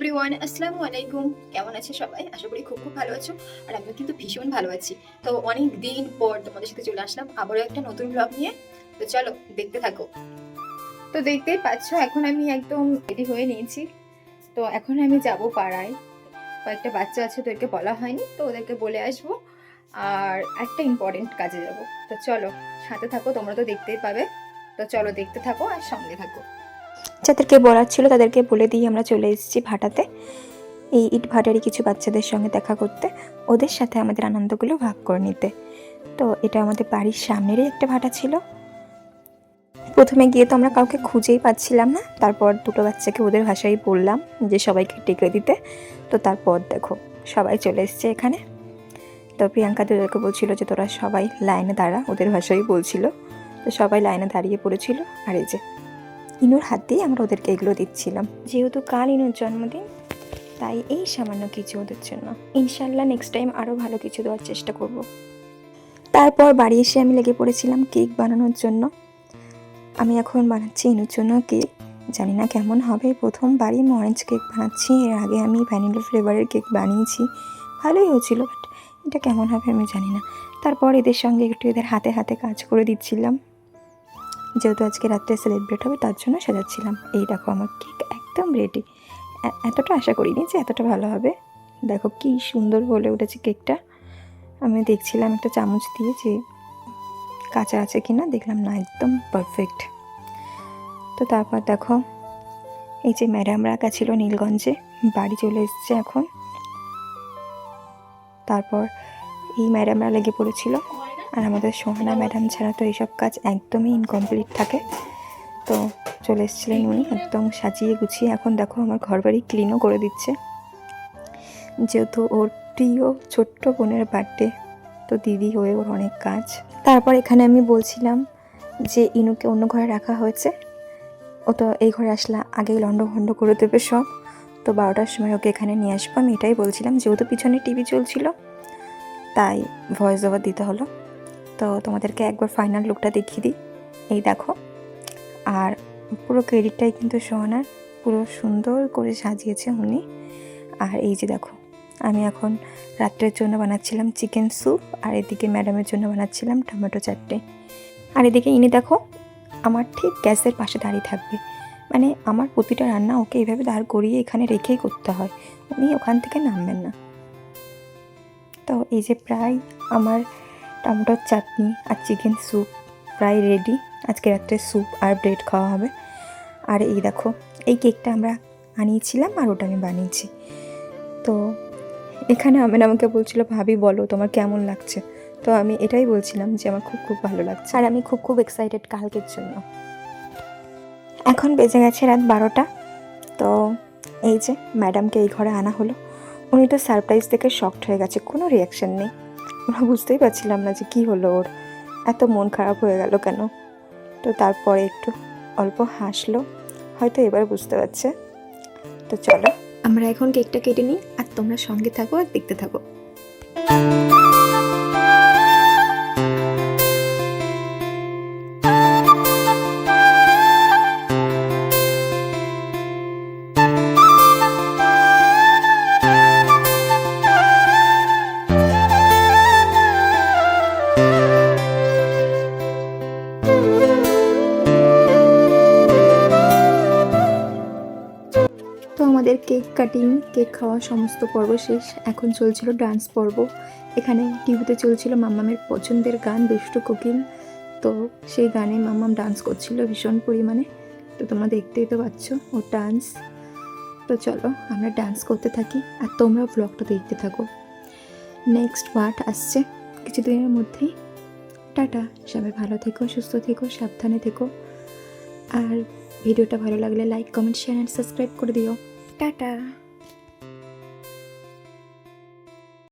Everyone আসসালামু আলাইকুম। কেমন আছে সবাই? আশা করি খুব খুব ভালো আছো, আর আমিও কিন্তু ভীষণ ভালো আছি। তো অনেক দিন পর তোমাদের সাথে চলে আসলাম আবারও একটা নতুন ব্লগ নিয়ে। তো চলো, দেখতে থাকো। তো দেখতেই পাচ্ছ, এখন আমি একদম রেডি হয়ে নিয়েছি। তো এখন আমি যাব পাড়ায়। কয়েকটা বাচ্চা আছে ওদেরকে বলা হয়নি, তো ওদেরকে বলে আসব। আর একটা ইম্পর্টেন্ট কাজে যাব। তো চলো, সাথে থাকো, তোমরা তো দেখতেই পাবে। তো চলো, দেখতে থাকো আর সঙ্গে থাকো। যাদেরকে বলার ছিল তাদেরকে বলে দিয়ে আমরা চলে এসেছি ভাটাতে। এই ইট ভাটারই কিছু বাচ্চাদের সঙ্গে দেখা করতে, ওদের সাথে আমাদের আনন্দগুলো ভাগ করে নিতে। তো এটা আমাদের বাড়ির সামনেরই একটা ভাটা ছিল। প্রথমে গিয়ে তো আমরা কাউকে খুঁজেই পাচ্ছিলাম না, তারপর দুটো বাচ্চাকে ওদের ভাষায় বললাম যে সবাইকে টেকে দিতে। তো তারপর দেখো, সবাই চলে এসছে এখানে। তো প্রিয়াঙ্কা ওদেরকে বলছিল যে তোরা সবাই লাইনে দাঁড়া, ওদের ভাষায় বলছিল। তো সবাই লাইনে দাঁড়িয়ে পড়েছিল। আর এই যে ইনুর হাত দিয়ে আমরা ওদেরকে এগুলো দিচ্ছিলাম। যেহেতু কাল ইনুর জন্মদিন, তাই এই সামান্য কিছু ওদের জন্য। ইনশাল্লাহ নেক্সট টাইম আরও ভালো কিছু দেওয়ার চেষ্টা করব। তারপর বাড়ি এসে আমি লেগে পড়েছিলাম কেক বানানোর জন্য। আমি এখন বানাচ্ছি ইনুর জন্য কেক। জানি না কেমন হবে। প্রথমবারই আমি অরেঞ্জ কেক বানাচ্ছি। এর আগে আমি ভ্যানিলা ফ্লেভারের কেক বানিয়েছি। ভালোই হয়েছিল বাট এটা কেমন হবে আমি জানি না। তারপর এদের সঙ্গে একটু এদের হাতে হাতে কাজ করে দিচ্ছিলাম। যেহেতু আজকে রাত্রে সেলিব্রেট হবে, তার জন্য সাজাচ্ছিলাম। এই দেখো আমার কেক একদম রেডি এতটা আশা করিনি যে এতটা ভালো হবে। দেখো কি সুন্দর বলে উঠেছে কেকটা আমি দেখছিলাম একটা চামচ দিয়ে যে কাঁচা আছে কি না দেখলাম না, একদম পারফেক্ট তো তারপর দেখো, এই যে ম্যাডাম রাখা ছিল নীলগঞ্জে, বাড়ি চলে এসছে এখন। তারপর এই ম্যাডামরা লেগে পড়েছিল। আর আমাদের সোহানা ম্যাডাম ছাড়া তো এইসব কাজ একদমই ইনকমপ্লিট থাকে। তো চলে এসেছিলেন উনি, একদম সাজিয়ে গুছিয়ে এখন দেখো আমার ঘর বাড়ি ক্লিনও করে দিচ্ছে। যেহেতু ওর প্রিয় ছোট্ট বোনের বার্থডে তো দিদি হয়ে ওর অনেক কাজ। তারপর এখানে আমি বলছিলাম যে ইনুকে অন্য ঘরে রাখা হয়েছে। ও তো এই ঘরে আসলা আগেই লন্ড ভন্ড করে দেবে সব। তো বারোটার সময় ওকে এখানে নিয়ে আসব। আমি এটাই বলছিলাম, যেহেতু পিছনে টিভি চলছিল, তাই ভয়েস ওভার দিতে হলো। তো তোমাদেরকে একবার ফাইনাল লুকটা দেখিয়ে দিই। এই দেখো, আর পুরো ক্রেডিটটাই কিন্তু সোহানার, পুরো সুন্দর করে সাজিয়েছে উনি। আর এই যে দেখো, আমি এখন রাত্রের জন্য বানাচ্ছিলাম চিকেন স্যুপ আর এদিকে ম্যাডামের জন্য বানাচ্ছিলাম টমেটো চাটনি। আর এদিকে ইনি দেখো, আমার ঠিক গ্যাসের পাশে দাঁড়িয়ে থাকবে। মানে আমার প্রতিটা রান্না ওকে এইভাবে দাঁড় করিয়ে এখানে রেখেই করতে হয়। উনি ওখান থেকে নামবেন না। তো এই যে প্রায় আমার টমেটোর চাটনি আর চিকেন স্যুপ। প্রায় রেডি আজকে রাত্রে স্যুপ আর ব্রেড খাওয়া হবে। আর এই দেখো, এই কেকটা আমরা আনিয়েছিলাম আর ওটা আমি বানিয়েছি। তো এখানে আমেন আমাকে বলছিল, ভাবি, বলো তোমার কেমন লাগছে? তো আমি এটাই বলছিলাম যে আমার খুব খুব ভালো লাগছে। আর আমি খুব খুব এক্সাইটেড কালকের জন্য। এখন বেজে গেছে রাত বারোটা। তো এই যে ম্যাডামকে এই ঘরে আনা হলো। উনি তো সারপ্রাইজ দেখে শকড হয়ে গেছে। কোনো রিয়াকশন নেই। আমরা বুঝতেই পারছিলাম না যে কি হলো ওর। এত মন খারাপ হয়ে গেল কেন? তো তারপরে একটু অল্প হাসলো, হয়তো এবার বুঝতে পারছে। তো চলো। আমরা এখন কেকটা কেটে নিই, আর তোমরা সঙ্গে থাকো আর দেখতে থাকো। তো আমাদের কেক কাটিং, কেক খাওয়া সমস্ত পর্ব শেষ। এখন চলছিল ডান্স পর্ব। এখানে টিভিতে চলছিল মাম্মামের পছন্দের গান, দুষ্টু কোকিল তো সেই গানে মাম্মাম ডান্স করছিল ভীষণ পরিমাণে। তো তোমরা দেখতেই তো পাচ্ছ, ও ডান্স তো চলো, আমরা ডান্স করতে থাকি আর তোমরা ব্লগটা দেখতে থাকো। নেক্সট পার্ট আসছে কিছুদিনের মধ্যেই। টাটা, সবাই ভালো থেকো, সুস্থ থেকো, সাবধানে থেকো। আর ভিডিওটা ভালো লাগলে like comment share and subscribe করে দিও। টাটা।